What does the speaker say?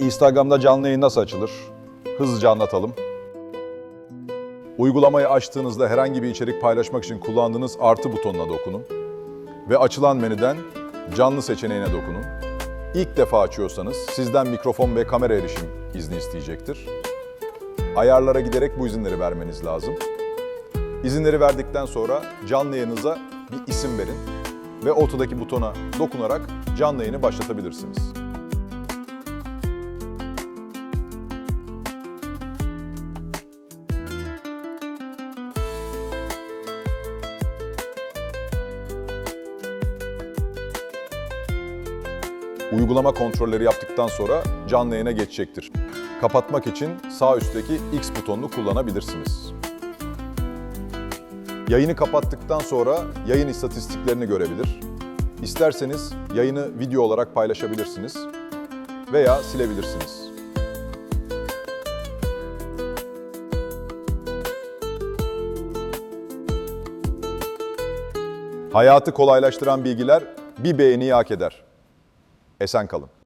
Instagram'da canlı yayın nasıl açılır? Hızlıca anlatalım. Uygulamayı açtığınızda herhangi bir içerik paylaşmak için kullandığınız artı butonuna dokunun ve açılan menüden canlı seçeneğine dokunun. İlk defa açıyorsanız sizden mikrofon ve kamera erişim izni isteyecektir. Ayarlara giderek bu izinleri vermeniz lazım. İzinleri verdikten sonra canlı yayınıza bir isim verin ve ortadaki butona dokunarak canlı yayını başlatabilirsiniz. Uygulama kontrolleri yaptıktan sonra canlı yayına geçecektir. Kapatmak için sağ üstteki X butonunu kullanabilirsiniz. Yayını kapattıktan sonra yayın istatistiklerini görebilir. İsterseniz yayını video olarak paylaşabilirsiniz veya silebilirsiniz. Hayatı kolaylaştıran bilgiler bir beğeniyi hak eder. Esen kalın.